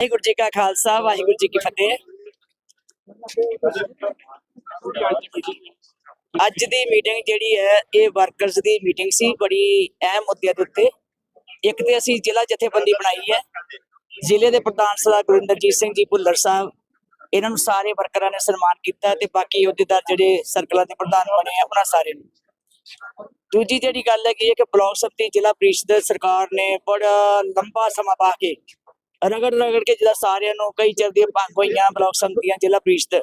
ਵਾਹਿਗੁਰੂ ਜੀ ਕਾ ਖਾਲਸਾ, ਵਾਹਿਗੁਰੂ ਜੀ ਕੀ ਫਤਿਹ। ਅੱਜ ਦੀ ਮੀਟਿੰਗ ਜਿਹੜੀ ਹੈ, ਇਹ ਵਰਕਰਸ ਦੀ ਮੀਟਿੰਗ ਸੀ, ਬੜੀ ਅਹਿਮ ਮੁੱਦਿਆਂ ਦੇ ਉੱਤੇ। ਇੱਕ ਤੇ ਅਸੀਂ ਜ਼ਿਲ੍ਹਾ ਜਥੇਬੰਦੀ ਬਣਾਈ ਹੈ। ਜ਼ਿਲ੍ਹੇ ਦੇ ਪ੍ਰਧਾਨ ਸਰਦਾਰ ਗੁਰਿੰਦਰਜੀਤ ਸਿੰਘ ਜੀ ਭੁੱਲਰ ਸਾਹਿਬ, ਇਹਨਾਂ ਨੂੰ ਸਾਰੇ ਵਰਕਰਾਂ ਨੇ ਸਨਮਾਨ ਕੀਤਾ ਤੇ ਬਾਕੀ ਅਹੁਦੇਦਾਰ ਜਿਹੜੇ ਸਰਕਲਾਂ ਦੇ ਪ੍ਰਧਾਨ ਬਣੇ ਆ, ਉਹਨਾਂ ਸਾਰੇ ਨੂੰ। ਦੂਜੀ ਜਿਹੜੀ ਗੱਲ ਹੈ ਕਿ ਬਲਾਕ ਸੰਮਤੀ ਜ਼ਿਲ੍ਹਾ ਪ੍ਰੀਸ਼ਦ ਸਰਕਾਰ ਨੇ ਬੜਾ ਲੰਬਾ ਸਮਾਂ ਪਾ ਕੇ ਰਗੜ ਰਗੜ ਕੇ ਜਿਹੜਾ ਸਾਰਿਆਂ ਨੂੰ ਕਈ ਚਿਰ ਦੀਆਂ ਭੰਗ ਹੋਈਆਂ ਬਲਾਕ ਸੰਮਤੀਆਂ ਜ਼ਿਲ੍ਹਾ ਪ੍ਰੀਸ਼ਦ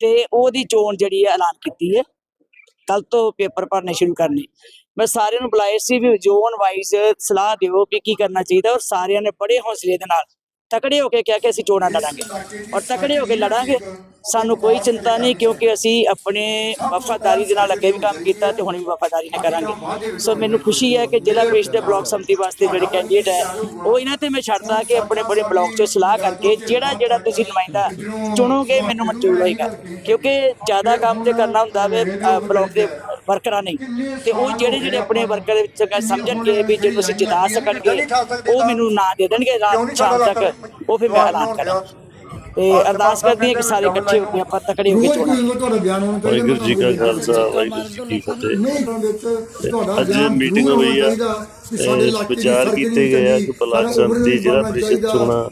ਤੇ ਉਹਦੀ ਚੋਣ ਜਿਹੜੀ ਹੈ ਐਲਾਨ ਕੀਤੀ ਹੈ। ਕੱਲ ਤੋਂ ਪੇਪਰ ਭਰਨੇ ਸ਼ੁਰੂ ਕਰਨੇ। ਮੈਂ ਸਾਰਿਆਂ ਨੂੰ ਬੁਲਾਏ ਸੀ ਵੀ ਜ਼ੋਨ ਵਾਈਜ਼ ਸਲਾਹ ਦਿਓ ਕਿ ਕੀ ਕਰਨਾ ਚਾਹੀਦਾ ਔਰ ਸਾਰਿਆਂ ਨੇ ਬੜੇ ਹੌਸਲੇ ਦੇ ਨਾਲ ਤਕੜੇ ਹੋ ਕੇ ਕਿਹਾ ਕਿ ਅਸੀਂ ਚੋਣਾਂ ਲੜਾਂਗੇ। ਔਰ ਤਕੜੇ ਹੋ ਕੇ ਲੜਾਂਗੇ ਸਾਨੂੰ ਕੋਈ ਚਿੰਤਾ ਨਹੀਂ ਕਿਉਂਕਿ ਅਸੀਂ ਆਪਣੇ ਵਫਾਦਾਰੀ ਦੇ ਨਾਲ ਅੱਗੇ ਵੀ ਕੰਮ ਕੀਤਾ ਤੇ ਹੁਣ ਵੀ ਵਫਾਦਾਰੀ ਨਾਲ ਕਰਾਂਗੇ। ਸੋ ਮੈਨੂੰ ਖੁਸ਼ੀ ਹੈ ਕਿ ਜ਼ਿਲ੍ਹਾ ਪ੍ਰੀਸ਼ਦ ਦੇ ਬਲਾਕ ਸੰਮਤੀ ਵਾਸਤੇ ਜਿਹੜੇ ਕੈਂਡੀਡੇਟ ਹੈ ਉਹ ਇਹਨਾਂ ਤੇ ਮੈਂ ਛੱਡਦਾ ਕਿ ਆਪਣੇ ਆਪਣੇ ਬਲਾਕ 'ਚ ਸਲਾਹ ਕਰਕੇ ਜਿਹੜਾ ਜਿਹੜਾ ਤੁਸੀਂ ਨੁਮਾਇੰਦਾ ਚੁਣੋਗੇ ਮੈਨੂੰ ਮਨਜ਼ੂਰ ਹੋਏਗਾ। ਕਿਉਂਕਿ ਜ਼ਿਆਦਾ ਕੰਮ ਤੇ ਕਰਨਾ ਹੁੰਦਾ ਵੇ ਅ, ਬਲਾਕ ਦੇ ਵਰਕਰਾਂ ਨੇ। ਤੇ ਉਹ ਜਿਹੜੇ ਜਿਹੜੇ ਆਪਣੇ ਵਰਕਰ ਵਿੱਚ ਸਮਝਣਗੇ ਵੀ ਜੇ ਤੁਸੀਂ ਜਿਤਾ ਸਕਣਗੇ, ਉਹ ਮੈਨੂੰ ਨਾਂ ਦੇ ਦੇਣਗੇ, ਰਾਤ ਸ਼ਾਮ ਤੱਕ ਉਹ ਫਿਰ ਮੈਂ ਐਲਾਨ ਕਰਾਂ ਤੇ ਅਰਦਾਸ ਕਰਦੀ ਹਾਂ ਕਿ ਸਾਰੇ ਇਕੱਠੇ ਹੋ ਕੇ ਆਪਾਂ ਤਕੜੇ ਹੋ ਕੇ ਚੋਣਾਂ ਤੁਹਾਡਾ ਬਿਆਨ ਹੋਣਾ ਚਾਹੀਦਾ ਵਾਹਿਗੁਰੂ ਜੀ ਕਾ ਖਾਲਸਾ ਵਾਹਿਗੁਰੂ ਜੀ ਕੀ ਫਤਿਹ। ਨਹੀਂ ਤਾਂ ਵਿੱਚ ਤੁਹਾਡਾ ਅੱਜ ਮੀਟਿੰਗ ਹੋਈ ਆ। ਵਿਚਾਰ ਕੀਤੇ ਗਏ ਆ ਕਿ ਬਲਾਕ ਸੰਮਤੀ ਜ਼ਿਲ੍ਹਾ ਪ੍ਰੀਸ਼ਦ ਚੋਣਾਂ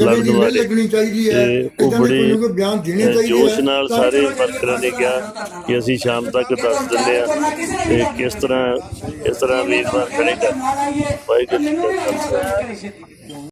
ਲੜਨ ਵਾਲੇ ਲੱਗਣੀ ਚਾਹੀਦੀ ਹੈ। ਤੇ ਉਹ ਬੜੇ ਕੋਈ ਨਾ ਕੋਈ ਬਿਆਨ ਦੇਣੇ ਅਹ, ਚਾਹੀਦੇ ਜੋਸ਼। ਨਾਲ ਸਾਰੇ ਵਰਕਰਾਂ ਨੇ ਕਿਹਾ ਕਿ ਅਸੀਂ ਸ਼ਾਮ ਤੱਕ ਦੱਸ ਦਿੰਦੇ ਆ ਤੇ ਕਿਸ ਤਰ੍ਹਾਂ ਇਸ ਤਰ੍ਹਾਂ ਵੀਰਵਾਰ ਕਰੇਗਾ ਵਾਹਿਗੁਰੂ ਜੀ ਕਾ ਖਾਲਸਾ।